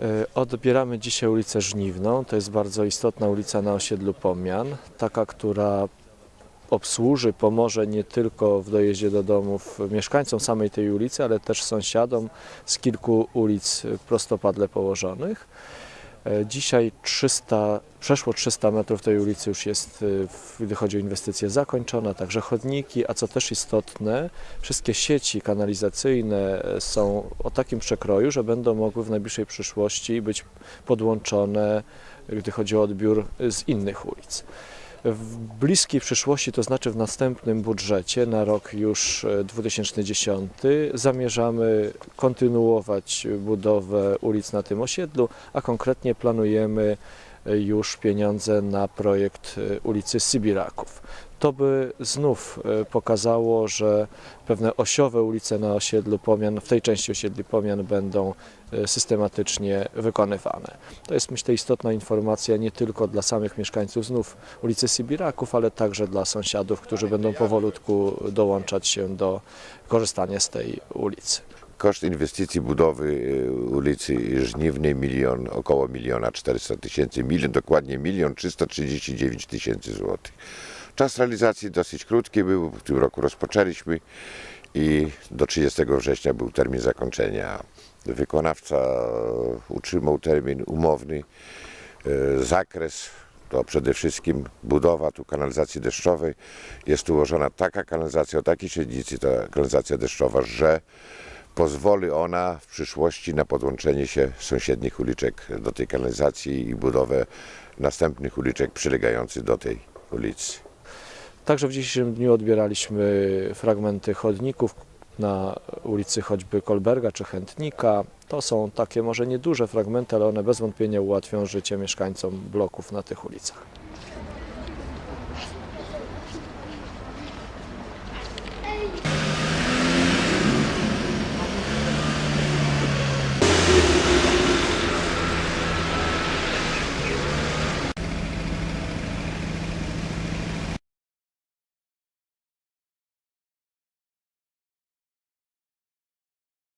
E, Odbieramy dzisiaj ulicę Żniwną. To jest bardzo istotna ulica na osiedlu Pomian. Taka, która obsłuży, pomoże nie tylko w dojeździe do domów mieszkańcom samej tej ulicy, ale też sąsiadom z kilku ulic prostopadle położonych. E, Dzisiaj 300, przeszło 300 metrów tej ulicy już jest, e, gdy chodzi o inwestycje, zakończona, także chodniki, a co też istotne, wszystkie sieci kanalizacyjne e, są o takim przekroju, że będą mogły w najbliższej przyszłości być podłączone, gdy chodzi o odbiór z innych ulic. W bliskiej przyszłości, to znaczy w następnym budżecie na rok już e, 2010 zamierzamy kontynuować budowę ulic na tym osiedlu, a konkretnie planujemy e, już pieniądze na projekt e, ulicy Sybiraków. To by znów e, pokazało, że pewne osiowe ulice na osiedlu Pomian, w tej części osiedli Pomian będą e, systematycznie wykonywane. To jest myślę istotna informacja nie tylko dla samych mieszkańców znów ulicy Sybiraków, ale także dla sąsiadów, którzy będą powolutku dołączać się do korzystania z tej ulicy. Koszt inwestycji budowy y, ulicy Żniwnej milion, około miliona 400 tysięcy, milion, dokładnie milion 339 tysięcy złotych. Czas realizacji dosyć krótki był, w tym roku rozpoczęliśmy i do 30 września był termin zakończenia. Wykonawca utrzymał termin umowny, y, zakres to przede wszystkim budowa tu kanalizacji deszczowej. Jest ułożona taka kanalizacja o takiej średnicy, ta kanalizacja deszczowa, że pozwoli ona w przyszłości na podłączenie się sąsiednich uliczek do tej kanalizacji i budowę następnych uliczek przylegających do tej ulicy. Także w dzisiejszym dniu odbieraliśmy fragmenty chodników na ulicy choćby Kolberga czy Chętnika. To są takie może nieduże fragmenty, ale one bez wątpienia ułatwią życie mieszkańcom bloków na tych ulicach.